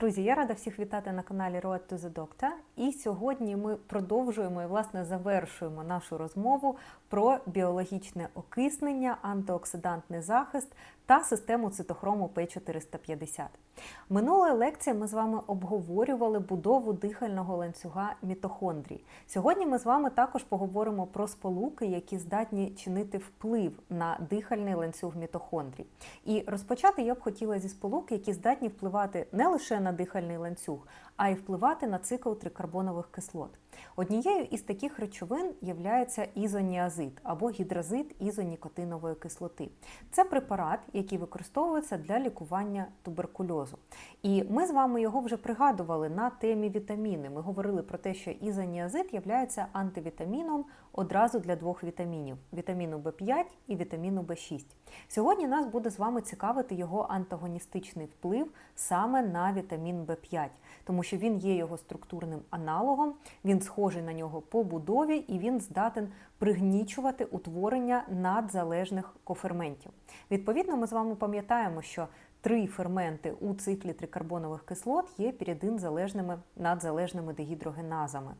Друзі, я рада всіх вітати на каналі Road to the Doctor. І сьогодні ми продовжуємо і власне завершуємо нашу розмову про біологічне окиснення, антиоксидантний захист та систему цитохрому П450. Минулої лекції ми з вами обговорювали будову дихального ланцюга мітохондрій. Сьогодні ми з вами також поговоримо про сполуки, які здатні чинити вплив на дихальний ланцюг мітохондрій. І розпочати я б хотіла зі сполук, які здатні впливати не лише на дихальний ланцюг, а й впливати на цикл трикарбонових кислот. Однією із таких речовин є ізоніазид або гідразид ізонікотинової кислоти. Це препарат, який використовується для лікування туберкульозу. І ми з вами його вже пригадували на темі вітаміни. Ми говорили про те, що ізоніазид є антивітаміном одразу для двох вітамінів вітаміну В5 і вітаміну В6. Сьогодні нас буде з вами цікавити його антагоністичний вплив саме на вітамін В5, тому що він є його структурним аналогом, він схожий на нього по будові і він здатен пригнічувати утворення надзалежних коферментів. Відповідно, ми з вами пам'ятаємо, що Три ферменти у циклі трикарбонових кислот є пірідин-залежними надзалежними дегідрогеназами.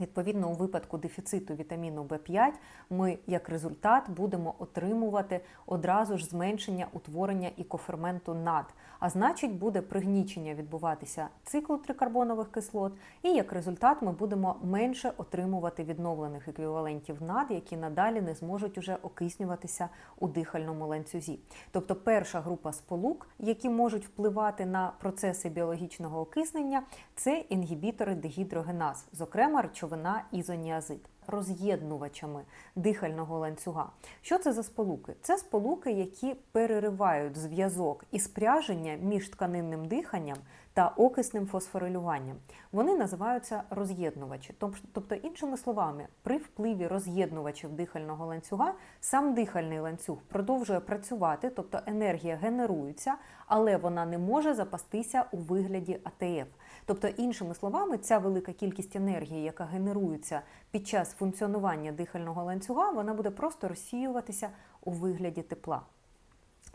Відповідно, у випадку дефіциту вітаміну В5 ми як результат будемо отримувати одразу ж зменшення утворення і коферменту НАД, а значить, буде пригнічення відбуватися циклу трикарбонових кислот, і як результат ми будемо менше отримувати відновлених еквівалентів НАД, які надалі не зможуть уже окиснюватися у дихальному ланцюзі. Тобто перша група сполук, які можуть впливати на процеси біологічного окиснення, це інгібітори дегідрогеназ, зокрема речовина ізоніазид. Роз'єднувачами дихального ланцюга. Що це за сполуки? Це сполуки, які переривають зв'язок і спряження між тканинним диханням та окисним фосфорилюванням. Вони називаються роз'єднувачі. Тобто, іншими словами, при впливі роз'єднувачів дихального ланцюга сам дихальний ланцюг продовжує працювати, тобто енергія генерується, але вона не може запастися у вигляді АТФ. Тобто, іншими словами, ця велика кількість енергії, яка генерується під час функціонування дихального ланцюга, вона буде просто розсіюватися у вигляді тепла.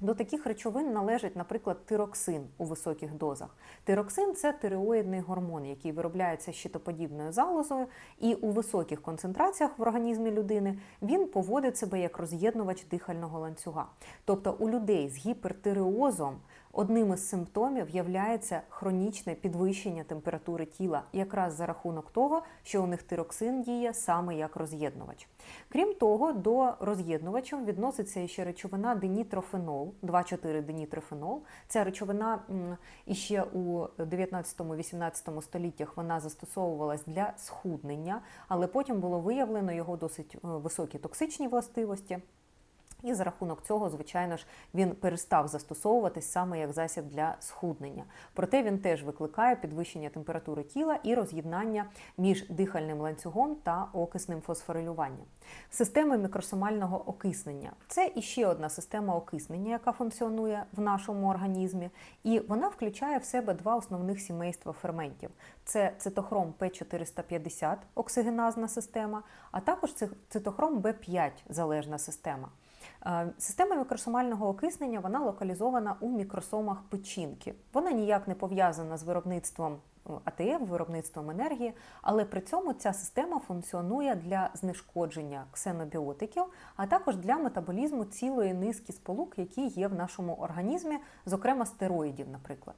До таких речовин належить, наприклад, тироксин у високих дозах. Тироксин це тиреоїдний гормон, який виробляється щитоподібною залозою, і у високих концентраціях в організмі людини він поводить себе як роз'єднувач дихального ланцюга. Тобто у людей з гіпертиреозом Одним із симптомів являється хронічне підвищення температури тіла, якраз за рахунок того, що у них тироксин діє саме як роз'єднувач. Крім того, до роз'єднувачів відноситься ще речовина денітрофенол, 2,4 денітрофенол. Ця речовина іще у 19-18 століттях вона застосовувалась для схуднення, але потім було виявлено його досить е, високі токсичні властивості. І за рахунок цього, звичайно ж, він перестав застосовуватись саме як засіб для схуднення. Проте він теж викликає підвищення температури тіла і роз'єднання між дихальним ланцюгом та окисним фосфорилюванням. Система мікросомального окиснення це іще одна система окиснення, яка функціонує в нашому організмі, і вона включає в себе два основних сімейства ферментів: це цитохром П450, оксигеназна система, а також цитохром Б5 залежна система. Е, система мікросомального окиснення вона локалізована у мікросомах печінки. Вона ніяк не пов'язана з виробництвом е, АТФ, виробництвом енергії, але при цьому ця система функціонує для знешкодження ксенобіотиків, а також для метаболізму цілої низки сполук, які є в нашому організмі, зокрема стероїдів, наприклад.